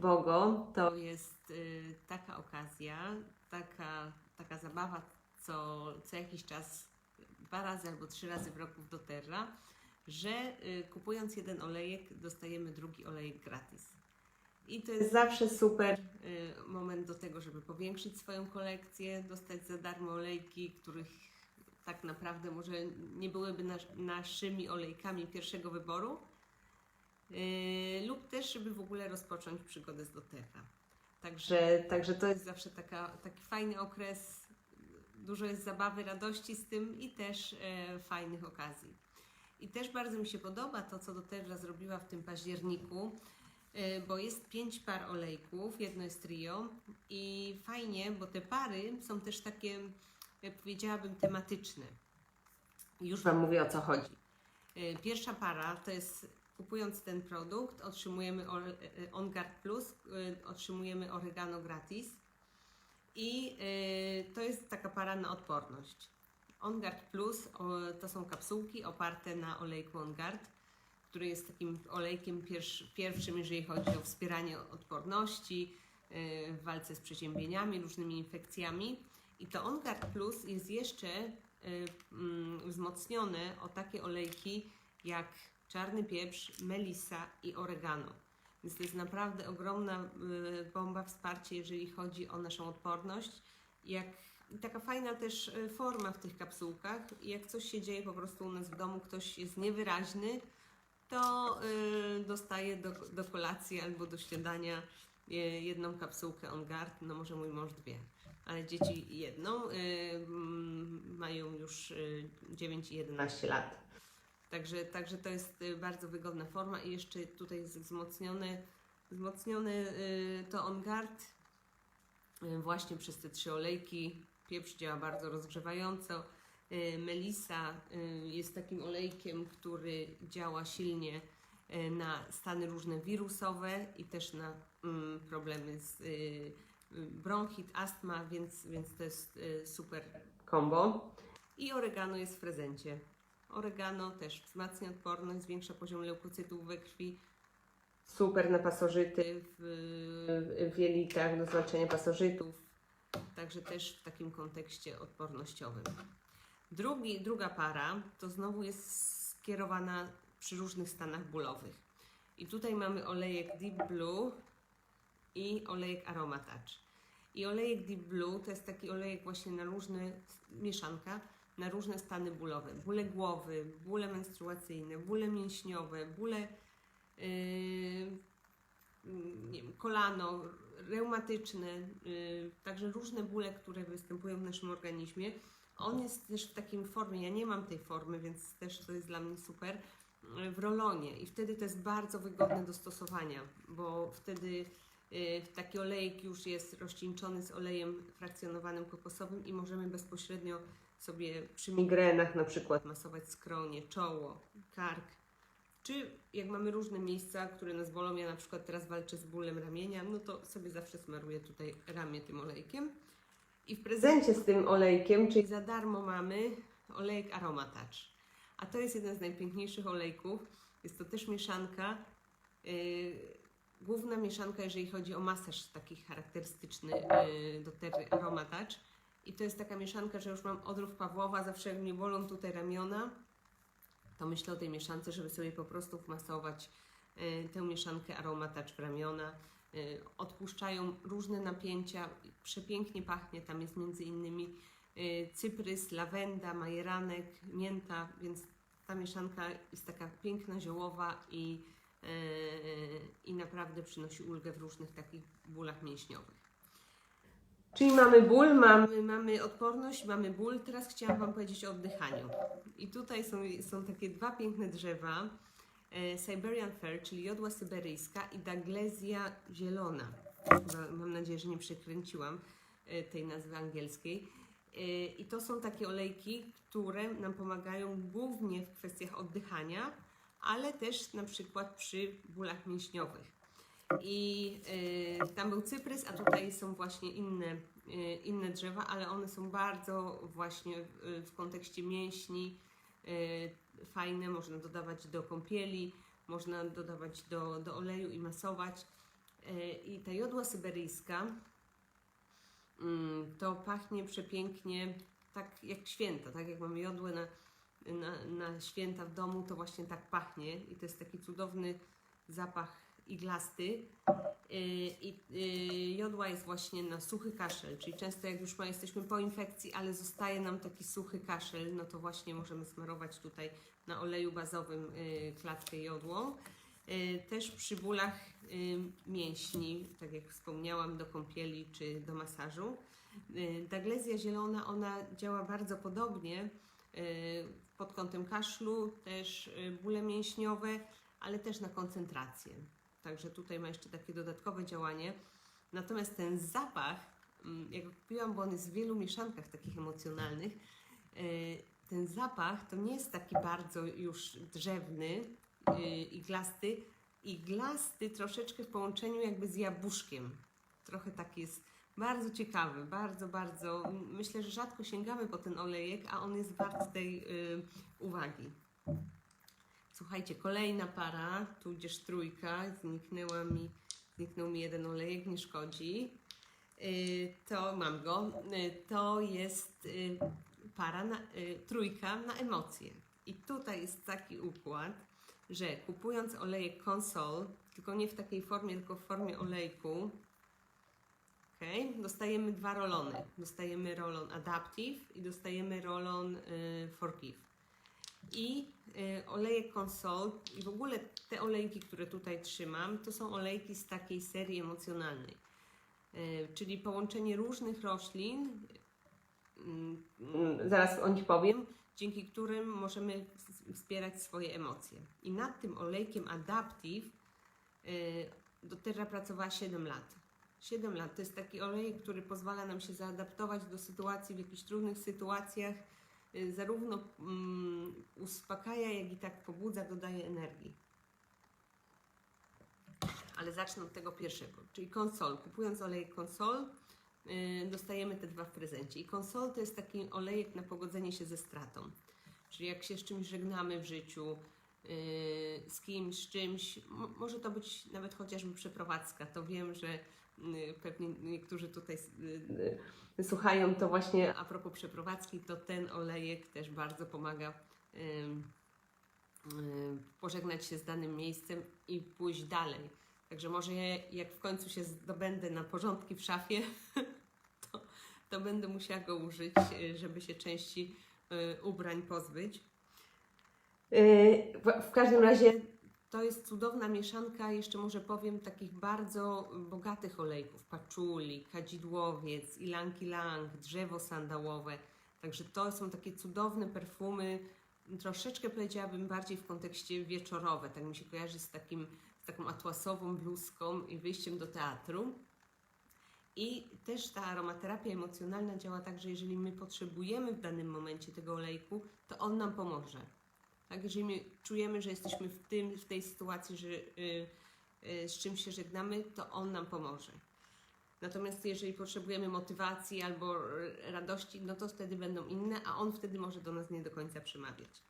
BOGO to jest y, taka okazja, taka, taka zabawa co, co jakiś czas, dwa razy albo trzy razy w roku w doTERRA, że y, kupując jeden olejek dostajemy drugi olejek gratis. I to jest zawsze super y, moment do tego, żeby powiększyć swoją kolekcję, dostać za darmo olejki, których tak naprawdę może nie byłyby nasz, naszymi olejkami pierwszego wyboru, lub też, żeby w ogóle rozpocząć przygodę z doTERRA. Także, także to jest zawsze taka, taki fajny okres, dużo jest zabawy, radości z tym i też e, fajnych okazji. I też bardzo mi się podoba to, co doTERRA zrobiła w tym październiku, e, bo jest pięć par olejków, jedno jest trio i fajnie, bo te pary są też takie, jak powiedziałabym, tematyczne. Już Wam mówię o co chodzi. E, Pierwsza para to jest kupując ten produkt otrzymujemy Or- e, OnGuard Plus, e, otrzymujemy oregano gratis i e, to jest taka para na odporność. OnGuard Plus to są kapsułki oparte na olejku OnGuard, który jest takim olejkiem pierwsz, pierwszym, jeżeli chodzi o wspieranie odporności e, w walce z przeziębieniami, różnymi infekcjami. I to OnGuard Plus jest jeszcze e, mm, wzmocnione o takie olejki jak czarny pieprz, melisa i oregano. Więc to jest naprawdę ogromna y, bomba wsparcia, jeżeli chodzi o naszą odporność. Jak, taka fajna też y, forma w tych kapsułkach. Jak coś się dzieje po prostu u nas w domu, ktoś jest niewyraźny, to y, dostaje do, do kolacji albo do śniadania jedną kapsułkę On Guard, no może mój mąż dwie, ale dzieci jedną, mają już y, 9 i 11 lat. Także, także to jest y, bardzo wygodna forma i jeszcze tutaj jest wzmocnione, wzmocnione y, to On Guard y, właśnie przez te trzy olejki. Pieprz działa bardzo rozgrzewająco. Melisa jest takim olejkiem, który działa silnie na stany różne wirusowe i też na mm, problemy z bronchit, astma, więc, więc to jest super combo. I oregano jest w prezencie. Oregano też wzmacnia odporność, zwiększa poziom leukocytów we krwi. Super na pasożyty w, w jelitach, do zwalczania pasożytów. Także też w takim kontekście odpornościowym. Drugi, druga para to znowu jest skierowana przy różnych stanach bólowych. I tutaj mamy olejek Deep Blue i olejek Aroma Touch. I olejek Deep Blue to jest taki olejek właśnie na różne, mieszanka, na różne stany bólowe. Bóle głowy, bóle menstruacyjne, bóle mięśniowe, bóle yy, nie wiem, kolano, reumatyczne, yy, także różne bóle, które występują w naszym organizmie. On jest też w takiej formie, ja nie mam tej formy, więc też to jest dla mnie super, yy, w rolonie i wtedy to jest bardzo wygodne do stosowania, bo wtedy yy, taki olejek już jest rozcieńczony z olejem frakcjonowanym kokosowym i możemy bezpośrednio sobie przy migrenach na przykład masować skronie, czoło, kark. Czy jak mamy różne miejsca, które nas bolą, ja na przykład teraz walczę z bólem ramienia, no to sobie zawsze smaruję tutaj ramię tym olejkiem. I w prezencie z tym olejkiem, czyli za darmo mamy olejek Aroma Touch. A to jest jeden z najpiękniejszych olejków. Jest to też mieszanka, yy, główna mieszanka, jeżeli chodzi o masaż taki charakterystyczny yy, do Terry Aroma Touch. I to jest taka mieszanka, że już mam odruch Pawłowa, zawsze jak mnie bolą tutaj ramiona, to myślę o tej mieszance, żeby sobie po prostu wmasować y, tę mieszankę aromatacz w ramiona. Y, odpuszczają różne napięcia, przepięknie pachnie, tam jest między innymi y, cyprys, lawenda, majeranek, mięta, więc ta mieszanka jest taka piękna, ziołowa i, i naprawdę przynosi ulgę w różnych takich bólach mięśniowych. Czyli mamy ból, mamy, mamy odporność, mamy ból. Teraz chciałam Wam powiedzieć o oddychaniu. I tutaj są, są takie dwa piękne drzewa. E, Siberian Fir, czyli jodła syberyjska i Daglezja zielona. Chyba, mam nadzieję, że nie przekręciłam e, tej nazwy angielskiej. E, I to są takie olejki, które nam pomagają głównie w kwestiach oddychania, ale też na przykład przy bólach mięśniowych. I y, tam był cyprys, a tutaj są właśnie inne, y, inne drzewa, ale one są bardzo właśnie w, kontekście mięśni y, fajne. Można dodawać do kąpieli, można dodawać do, do oleju i masować. E, I ta jodła syberyjska mm, to pachnie przepięknie, tak jak święta, tak jak mamy jodłę na, na, na święta w domu, to właśnie tak pachnie i to jest taki cudowny zapach iglasty. Y, I y, jodła jest właśnie na suchy kaszel, czyli często jak już jesteśmy po infekcji, ale zostaje nam taki suchy kaszel, no to właśnie możemy smarować tutaj na oleju bazowym y, klatkę jodłą. Też przy bólach mięśni, tak jak wspomniałam, do kąpieli czy do masażu. Daglezja zielona, ona działa bardzo podobnie pod kątem kaszlu, też bóle mięśniowe, ale też na koncentrację. Także tutaj ma jeszcze takie dodatkowe działanie. Natomiast ten zapach, mm, jak kupiłam, bo on jest w wielu mieszankach takich emocjonalnych, y, ten zapach to nie jest taki bardzo już drzewny, y, iglasty, iglasty troszeczkę w połączeniu jakby z jabłuszkiem. Trochę taki jest bardzo ciekawy, bardzo, bardzo. Myślę, że rzadko sięgamy po ten olejek, a on jest wart tej y, uwagi. Słuchajcie, kolejna para, tudzież trójka, zniknęła mi, zniknął mi jeden olejek, nie szkodzi. Y, to mam go. Y, to jest y, para, na, trójka na emocje. I tutaj jest taki układ, że kupując olejek Consol, tylko nie w takiej formie, tylko w formie olejku, okay, dostajemy dwa rolony. Dostajemy rolon Adaptive i dostajemy rolon Forgive. I y, olejek Consol i w ogóle te olejki, które tutaj trzymam, to są olejki z takiej serii emocjonalnej. Y, czyli połączenie różnych roślin, mm, mm, zaraz o nich powiem, dzięki którym możemy wspierać swoje emocje. I nad tym olejkiem Adaptive y, doTERRA pracowała 7 lat. 7 lat to jest taki olejek, który pozwala nam się zaadaptować do sytuacji, w jakichś trudnych sytuacjach, zarówno mm, uspokaja, jak i tak pobudza, dodaje energii. Ale zacznę od tego pierwszego, czyli konsol. Kupując olejek konsol, y, dostajemy te dwa w prezencie. I konsol to jest taki olejek na pogodzenie się ze stratą. Czyli jak się z czymś żegnamy w życiu, y, z kimś, z czymś, mo- może to być nawet chociażby przeprowadzka. To wiem, że y, pewnie niektórzy tutaj y, y, słuchają, to właśnie a propos przeprowadzki, to ten olejek też bardzo pomaga y, y, pożegnać się z danym miejscem i pójść dalej. Także może ja, jak w końcu się zdobędę na porządki w szafie, to, to będę musiała go użyć, y, żeby się części y, ubrań pozbyć. Y, w każdym razie to jest cudowna mieszanka, jeszcze może powiem, takich bardzo bogatych olejków. Paczuli, kadzidłowiec, ilanki lang, drzewo sandałowe. Także to są takie cudowne perfumy, troszeczkę powiedziałabym bardziej w kontekście wieczorowe. Tak mi się kojarzy z, takim, z taką atłasową bluzką i wyjściem do teatru. I też ta aromaterapia emocjonalna działa tak, że jeżeli my potrzebujemy w danym momencie tego olejku, to on nam pomoże. Tak, jeżeli my czujemy, że jesteśmy w, tym, w tej sytuacji, że y, y, z czym się żegnamy, to on nam pomoże. Natomiast jeżeli potrzebujemy motywacji albo radości, no to wtedy będą inne, a on wtedy może do nas nie do końca przemawiać.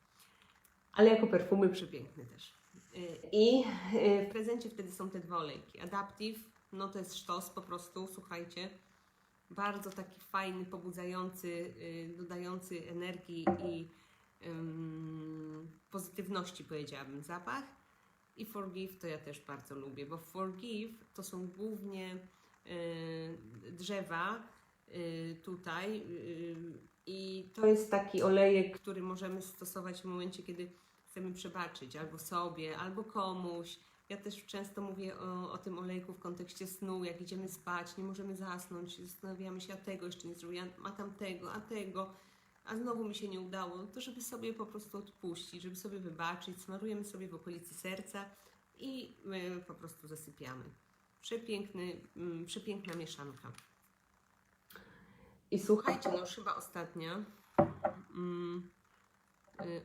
Ale jako perfumy przepiękne też. Y, I w prezencie wtedy są te dwa olejki. Adaptive, no to jest sztos po prostu, słuchajcie. Bardzo taki fajny, pobudzający, dodający energii i pozytywności, powiedziałabym, zapach. I Forgive to ja też bardzo lubię, bo Forgive to są głównie y, drzewa y, tutaj y, i to jest taki olejek, który możemy stosować w momencie, kiedy chcemy przebaczyć albo sobie, albo komuś. Ja też często mówię o, o tym olejku w kontekście snu, jak idziemy spać, nie możemy zasnąć, zastanawiamy się, a tego jeszcze nie zrobiłam, a tamtego, a tego, a znowu mi się nie udało, to żeby sobie po prostu odpuścić, żeby sobie wybaczyć, smarujemy sobie w okolicy serca i po prostu zasypiamy. Przepiękny, mm, przepiękna mieszanka. I słuchajcie, no już chyba ostatnia. Mm,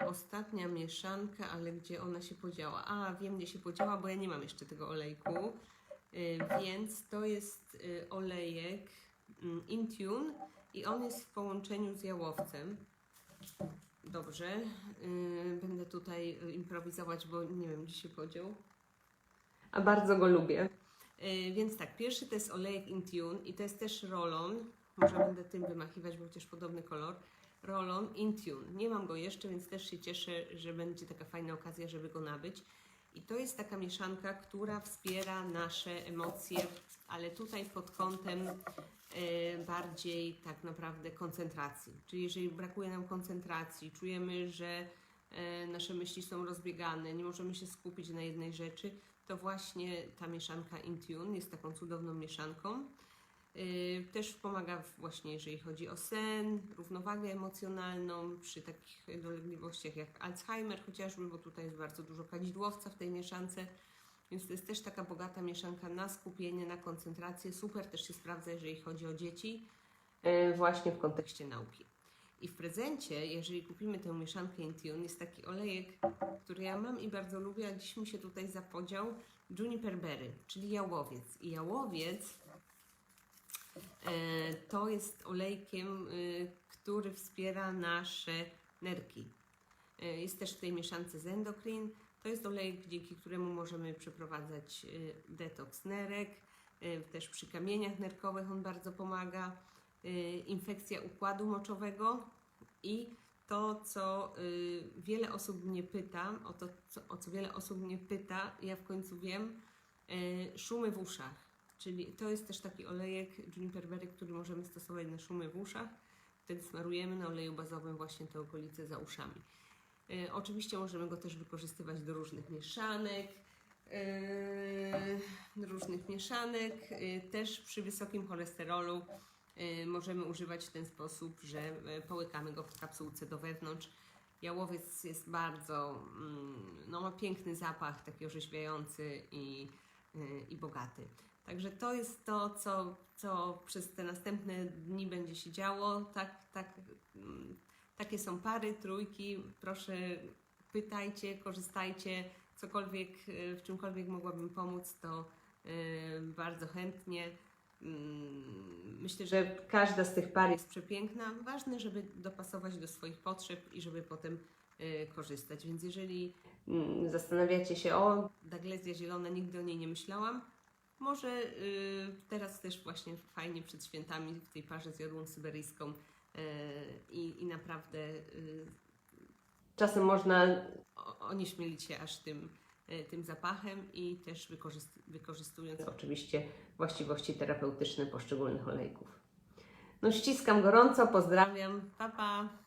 y, ostatnia mieszanka, ale gdzie ona się podziała? A, wiem gdzie się podziała, bo ja nie mam jeszcze tego olejku. Y, więc to jest y, olejek mm, Intune i on jest w połączeniu z jałowcem. Dobrze, y, będę tutaj improwizować, bo nie wiem gdzie się podział. A bardzo go lubię. Y, Więc tak, pierwszy to jest olejek Intune i to jest też rolon. Może będę tym wymachiwać, bo chociaż podobny kolor. Rolon Intune. Nie mam go jeszcze, więc też się cieszę, że będzie taka fajna okazja, żeby go nabyć. I to jest taka mieszanka, która wspiera nasze emocje, ale tutaj pod kątem e, bardziej tak naprawdę koncentracji. Czyli jeżeli brakuje nam koncentracji, czujemy, że e, nasze myśli są rozbiegane, nie możemy się skupić na jednej rzeczy, to właśnie ta mieszanka Intune jest taką cudowną mieszanką. Yy, Też pomaga właśnie, jeżeli chodzi o sen, równowagę emocjonalną, przy takich dolegliwościach jak Alzheimer chociażby, bo tutaj jest bardzo dużo kadzidłowca w tej mieszance, więc to jest też taka bogata mieszanka na skupienie, na koncentrację. Super też się sprawdza, jeżeli chodzi o dzieci, yy, właśnie w kontekście nauki. I w prezencie, jeżeli kupimy tę mieszankę Intune, jest taki olejek, który ja mam i bardzo lubię, a dziś mi się tutaj zapodział, Juniper Berry, czyli jałowiec. I jałowiec E, To jest olejkiem, y, który wspiera nasze nerki. E, Jest też w tej mieszance z endokrin. To jest olejek, dzięki któremu możemy przeprowadzać detoks nerek. E, Też przy kamieniach nerkowych on bardzo pomaga. E, Infekcja układu moczowego i to, co wiele osób mnie pyta, o to, o co wiele osób mnie pyta, ja w końcu wiem, e, szumy w uszach. Czyli to jest też taki olejek Juniper Berry, który możemy stosować na szumy w uszach. Wtedy smarujemy na oleju bazowym właśnie te okolice za uszami. E, oczywiście możemy go też wykorzystywać do różnych mieszanek. e, różnych mieszanek. E, też przy wysokim cholesterolu e, możemy używać w ten sposób, że e, połykamy go w kapsułce do wewnątrz. Jałowiec jest bardzo, mm, no ma piękny zapach, taki orzeźwiający i, y, i bogaty. Także to jest to, co, co przez te następne dni będzie się działo. Tak, tak, mm, takie są pary, trójki. Proszę, pytajcie, korzystajcie. Cokolwiek, y, w czymkolwiek mogłabym pomóc, to y, bardzo chętnie. Mm, Myślę, że każda z tych par jest przepiękna. Ważne, żeby dopasować do swoich potrzeb i żeby potem y, korzystać. Więc jeżeli mm, zastanawiacie się, o, Daglezja zielona, nigdy o niej nie myślałam, może y, teraz też właśnie fajnie przed świętami w tej parze z jodłą syberyjską y, i, naprawdę y, czasem można onieśmielić się aż tym, tym zapachem i też wykorzyst- wykorzystując oczywiście właściwości terapeutyczne poszczególnych olejków. No ściskam gorąco, pozdrawiam, pa pa!